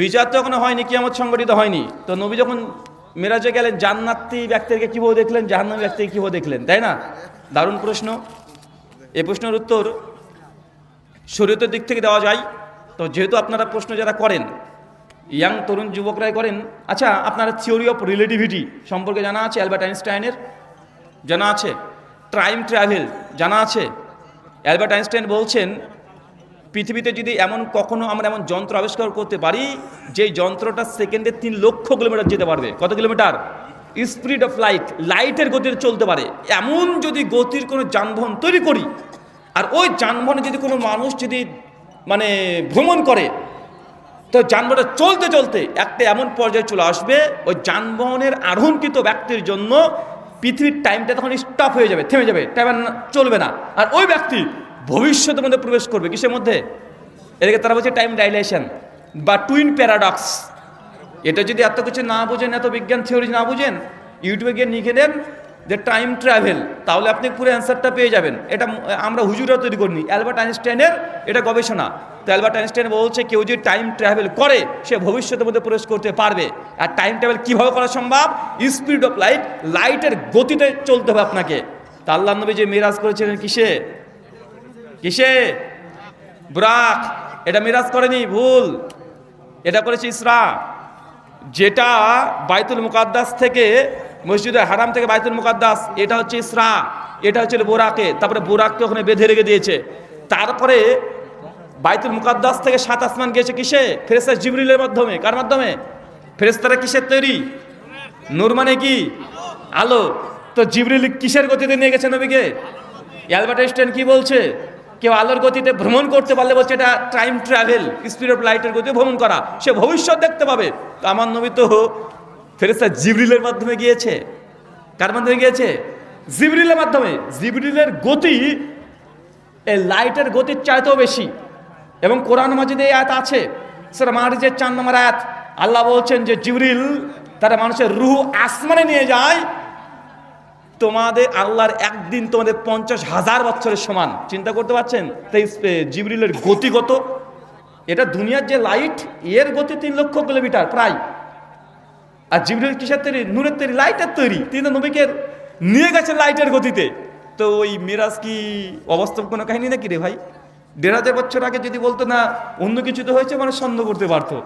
বিচার তো এখনও হয়নি, কিয়ামত সংগঠিত হয়নি। তো নবী যখন মেরাজে গেলেন, জান্নাতি ব্যক্তিকে কীভাবে দেখলেন, জাহান্নামী ব্যক্তিকে কীভাবে দেখলেন, তাই না? দারুণ প্রশ্ন। এ প্রশ্নের উত্তর শরীয়তের দিক থেকে দেওয়া যায়। তো যেহেতু আপনারা প্রশ্ন যারা করেন, ইয়াং তরুণ যুবকরাই করেন আচ্ছা আপনারা থিওরি অফ রিলেটিভিটি সম্পর্কে জানা আছে? অ্যালবার্ট আইনস্টাইনের জানা আছে? টাইম ট্রাভেল জানা আছে? অ্যালবার্ট আইনস্টাইন বলছেন পৃথিবীতে যদি এমন কখনো আমরা এমন যন্ত্র আবিষ্কার করতে পারি, যেই যন্ত্রটা সেকেন্ডে তিন লক্ষ কিলোমিটার যেতে পারবে। কত কিলোমিটার? স্পিড অফ লাইট লাইটের গতিতে চলতে পারে। এমন যদি গতির কোনো যানবাহন তৈরি করি, আর ওই যানবাহনে যদি কোনো মানুষ যদি মানে ভ্রমণ করে, তো যানবাহনটা চলতে চলতে একটা এমন পর্যায়ে চলে আসবে, ওই যানবাহনের আরোহণকৃত ব্যক্তির জন্য পৃথিবীর টাইমটা তখন স্টপ হয়ে যাবে, থেমে যাবে টাইম চলবে না। আর ওই ব্যক্তি ভবিষ্যতের মধ্যে প্রবেশ করবে। কিসের মধ্যে? এদিকে তারা বলছে টাইম ডাইলেশন বা টুইন প্যারাডক্স এটা যদি এত কিছু না বোঝেন, এত বিজ্ঞান থিওরি না বুঝেন ইউটিউবে গিয়ে লিখে দেন যে টাইম ট্রাভেল তাহলে আপনি পুরো অ্যান্সারটা পেয়ে যাবেন। এটা আমরা হুজুরা তৈরি করিনি, অ্যালবার্ট আইনস্টাইনের এটা গবেষণা। তো অ্যালবার্ট আইনস্টাইন বলছে, কেউ যদি টাইম ট্রাভেল করে, সে ভবিষ্যতের মধ্যে প্রবেশ করতে পারবে। আর টাইম ট্রাভেল কীভাবে করা সম্ভব? স্পিড অফ লাইট লাইটের গতিতে চলতে হবে আপনাকে। তা আল্লাহ নবী যে মিরাজ করেছিলেন কিসে? কিসে? ব্রাক। এটা মিরাজ করেনি, ভুল। এটা করেছে ইসরা। যেটা বাইতুল মুকাদ্দাস থেকে মসজিদে হারাম থেকে বাইতুল মুকাদ্দাস, এটা হচ্ছে ইসরা। এটা হচ্ছে বোরাকে। তারপরে বোরাককে ওখানে বেঁধে রেখে দিয়েছে। তারপরে বাইতুল মুকাদ্দাস থেকে সাত আসমান গিয়েছে কিসে? ফেরেস্তা জিবরিলের মাধ্যমে। কার মাধ্যমে? ফেরেস্তারা কিসের তৈরি? নূর মানে কি? আলো। তো জিবরিল কিসের গতিতে নিয়ে গেছে নবীকে? অ্যালবার্ট কি বলছে? কেউ আলোর গতিতে ভ্রমণ করতে পারলে বলছে এটা টাইম ট্রাভেল স্পিড অফ লাইটের গতিতে ভ্রমণ করা। সে ভবিষ্যৎ দেখতে পাবে। তো আমার নবী তো ফেরেস্তা জিবরিলের মাধ্যমে গিয়েছে। কার মাধ্যমে গিয়েছে? জিবরিলের মাধ্যমে। জিবরিলের গতি এই লাইটের গতির চাইতেও বেশি। এবং কোরআন মাজিদে এই আয়াত আছে। সেটা মারিজের চার নম্বর আয়াত। আল্লাহ বলছেন যে জিবরিল তারা মানুষের রুহ আসমানে নিয়ে যায়। তোমাদের আল্লাহর একদিন তোমাদের পঞ্চাশ হাজার বছরের সমান। চিন্তা করতে পারছেন? তাই জিবরিলের গতিগত এটা দুনিয়ার যে লাইট, এর গতি তিন লক্ষ কিলোমিটার, প্রায়। আর জিবরিল কিসের তৈরি? নূরের তৈরি, লাইটের তৈরি। তিনি নবীকে নিয়ে গেছে লাইটের গতিতে। তো ওই মিরাজ কি অবাস্তব কোনো কাহিনী নাকি রে ভাই? দেড় হাজার বছর আগে যদি বলতো না, অন্য কিছু তো হয়েছে মানে সন্দেহ করতে পারতো।